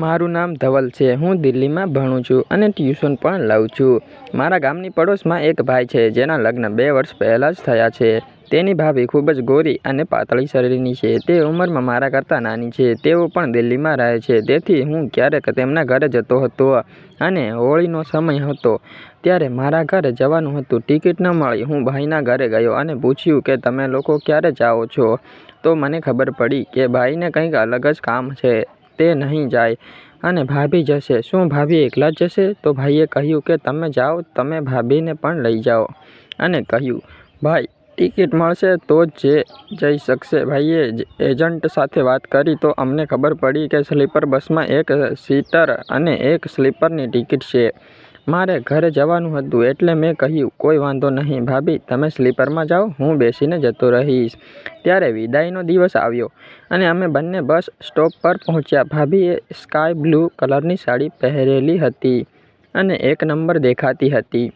મારું નામ ધવલ છે. હું દિલ્હીમાં ભણું છું અને ટ્યુશન પણ લઉં છું. મારા ગામની પડોશમાં એક ભાઈ છે, જેના લગ્ન બે વર્ષ પહેલાં જ થયા છે. તેની ભાભી ખૂબ જ ગોરી અને પાતળી શરીરની છે. તે ઉંમરમાં મારા કરતાં નાની છે. તેઓ પણ દિલ્હીમાં રહે છે. તેથી હું ક્યારેક તેમના ઘરે જતો હતો અને હોળીનો સમય હતો. ત્યારે મારા ઘરે જવાનું હતું. ટિકિટ ન મળી. હું ભાઈના ઘરે ગયો અને પૂછ્યું કે, તમે લોકો ક્યારે જાઓ છો? તો મને ખબર પડી કે, ભાઈને કંઈક અલગ જ કામ છે. તે નહીં જાય અને ભાભી જશે. શું ભાભી એકલા જ જશે? તો ભાઈએ કહ્યું કે તમે જાઓ, તમે ભાભીને પણ લઈ જાઓ. અને કહ્યું, ભાઈ, ટિકિટ મળશે તો જ જે જઈ શકશે. ભાઈએ એજન્ટ સાથે વાત કરી તો અમને ખબર પડી કે સ્લીપર બસમાં એક સીટર અને એક સ્લીપરની ટિકિટ છે. મારે ઘરે જવાનું હતું એટલે મેં કહ્યું, કોઈ વાંધો નહીં ભાભી, તમે સ્લીપરમાં જાઓ, હું બેસીને જતો રહીશ. ત્યારે વિદાયનો દિવસ આવ્યો અને અમે બંને બસ સ્ટોપ પર પહોંચ્યા. ભાભીએ સ્કાય બ્લુ કલરની સાડી પહેરેલી હતી અને એક નંબર દેખાતી હતી.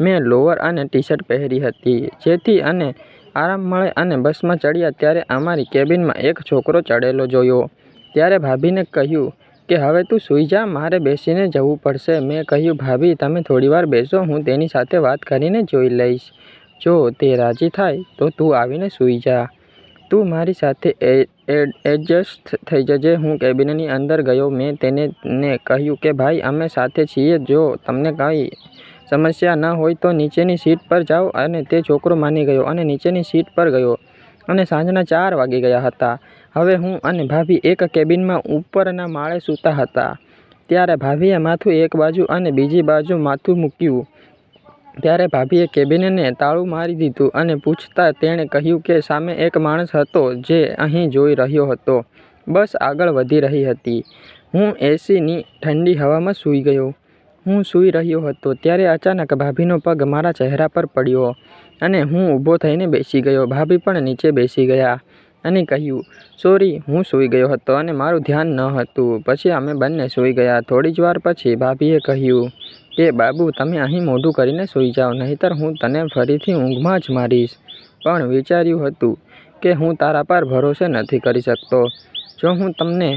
મેં લોવર અને ટી શર્ટ પહેરી હતી, જેથી અને આરામ મળે અને બસમાં ચડ્યા ત્યારે અમારી કેબિનમાં એક છોકરો ચડેલો જોયો. ત્યારે ભાભીને કહ્યું કે હવે તું સૂઈ જા, મારે બેસીને જવું પડશે. મેં કહ્યું, ભાભી, તમે થોડીવાર બેસો, હું તેની સાથે વાત કરીને જોઈ લઈશ. જો તે રાજી થાય, તો તું આવીને સૂઈ જા. તું મારી સાથે એડજસ્ટ થઈ જજે. હું કેબિનની અંદર ગયો. મેં તેને ને કહ્યું કે, ભાઈ, અમે સાથે છીએ. જો તમને કંઈ સમસ્યા ન હોય, તો નીચેની સીટ પર જાઓ. અને તે છોકરો માની ગયો અને નીચેની સીટ પર ગયો. અને સાંજના ચાર વાગી ગયા હતા. હવે હું અને ભાભી એક કેબિનમાં ઉપરના માળે સૂતા હતા. ત્યારે ભાભીએ માથું એક બાજુ અને બીજી બાજુ માથું મૂક્યું. ત્યારે ભાભીએ કેબિનને તાળું મારી દીધું અને પૂછતા તેણે કહ્યું કે સામે એક માણસ હતો જે અહીં જોઈ રહ્યો હતો. બસ આગળ વધી રહી હતી. હું એસીની ઠંડી હવામાં સૂઈ ગયો. હું સૂઈ રહ્યો હતો ત્યારે અચાનક ભાભીનો પગ મારા ચહેરા પર પડ્યો અને હું ઊભો થઈને બેસી ગયો. ભાભી પણ નીચે બેસી ગયા. અને કહ્યું, સોરી, હું સૂઈ ગયો હતો અને મારું ધ્યાન ન હતું. પછી અમે બંને સૂઈ ગયા. થોડી જ વાર પછી ભાભીએ કહ્યું, કે બાબુ, તમે અહીં મોઢું કરીને સૂઈ જાઓ, નહીંતર હું તને ફરીથી ઊંઘમાં જ મારીશ. પણ વિચાર્યું હતું કે હું તારા પર ભરોસે નથી કરી શકતો. જો હું તમને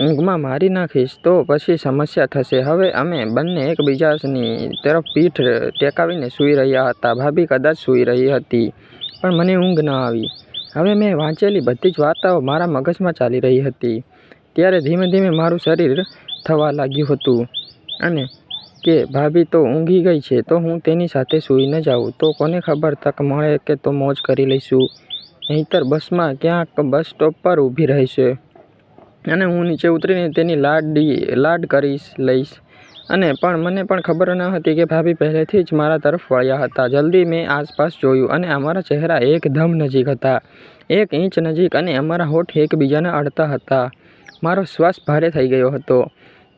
ઊંઘમાં મારી નાખીશ, તો પછી સમસ્યા થશે. હવે અમે બંને એકબીજાની તરફ પીઠ ટેકાવીને સૂઈ રહ્યા હતા. ભાભી કદાચ સૂઈ રહી હતી, પણ મને ઊંઘ ન આવી. હવે મેં વાંચેલી બધી જ વાર્તાઓ મારા મગજમાં ચાલી રહી હતી. ત્યારે ધીમે ધીમે મારું શરીર થવા લાગ્યું હતું. અને કે ભાભી તો ઊંઘી ગઈ છે, તો હું તેની સાથે સૂઈ ન જાઉં. તો કોને ખબર તક મળે કે તો મોજ કરી લઈશું. નહીંતર બસમાં ક્યાંક બસ સ્ટોપ પર ઊભી રહેશે. અને હું નીચે ઉતરીને તેની લાડી, લાડ કરીશ લઈશ. અને પણ મને પણ ખબર ન હતી કે ભાભી પહેલેથી જ મારા તરફ વળ્યા હતા. જલ્દી મેં આસપાસ જોયું અને અમારા ચહેરા એકદમ નજીક હતા. એક ઇંચ નજીક અને અમારા હોઠ એકબીજાને અડતા હતા. મારો શ્વાસ ભારે થઈ ગયો હતો.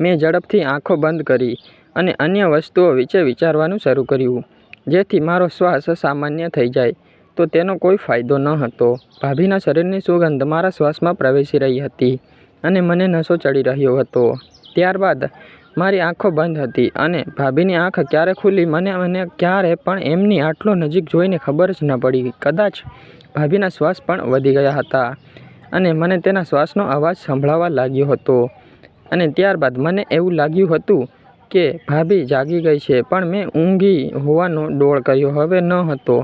મેં ઝડપથી આંખો બંધ કરી અને અન્ય વસ્તુઓ વિશે વિચારવાનું શરૂ કર્યું. જેથી મારો શ્વાસ સામાન્ય થઈ જાય, તો તેનો કોઈ ફાયદો ન હતો. ભાભીના શરીરની સુગંધ મારા શ્વાસમાં પ્રવેશી રહી હતી અને મને નશો ચડી રહ્યો હતો. ત્યારબાદ મારી આંખો બંધ હતી અને ભાભીની આંખ ક્યારે ખુલી મને મને ક્યારે પણ એમની આટલો નજીક જોઈને ખબર જ ન પડી. કદાચ ભાભીના શ્વાસ પણ વધી ગયા હતા અને મને તેના શ્વાસનો અવાજ સંભળાવા લાગ્યો હતો. અને ત્યારબાદ મને એવું લાગ્યું હતું કે ભાભી જાગી ગઈ છે, પણ મેં ઊંઘી હોવાનો ડોળ કર્યો. હવે ન હતો.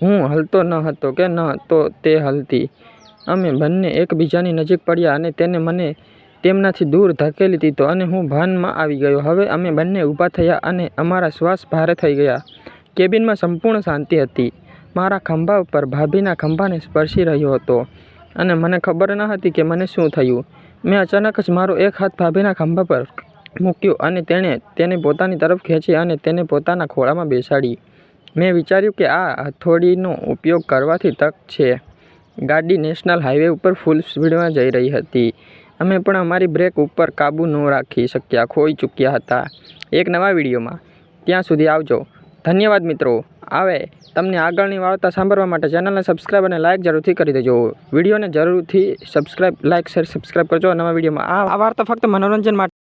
હું હલતો ન હતો કે ન તો તે હલતી. અમે બંને એકબીજાની નજીક પડ્યા અને તેને મને તેમનાથી દૂર ધકેલી દીધો અને હું ભાનમાં આવી ગયો. હવે અમે બંને ઊભા થયા અને અમારા શ્વાસ ભારે થઈ ગયા. કેબિનમાં સંપૂર્ણ શાંતિ હતી. મારા ખંભા ઉપર ભાભીના ખંભાને સ્પર્શી રહ્યો હતો અને મને ખબર ન હતી કે મને શું થયું. મેં અચાનક જ મારો એક હાથ ભાભીના ખંભા પર મૂક્યો અને તેણે તેને પોતાની તરફ ખેંચી અને તેને પોતાના ખોળામાં બેસાડી. મેં વિચાર્યું કે આ હથોડીનો ઉપયોગ કરવાથી તક છે. ગાડી નેશનલ હાઈવે ઉપર ફૂલ સ્પીડમાં જઈ રહી હતી. અમે પણ અમારી બ્રેક ઉપર કાબૂ ન રાખી શક્યા, ખોઈ ચૂક્યા હતા. એક નવા વિડીયોમાં. ત્યાં સુધી આવજો. ધન્યવાદ મિત્રો. આવે. તમને આગળની વાર્તા સાંભળવા માટે ચેનલને સબસ્ક્રાઈબ અને લાઇક જરૂરથી કરી દેજો. વિડીયોને જરૂરથી સબસ્ક્રાઈબ લાઇક શેર સબસ્ક્રાઈબ કરજો. નવા વિડીયોમાં આ વાર્તા ફક્ત મનોરંજન માટે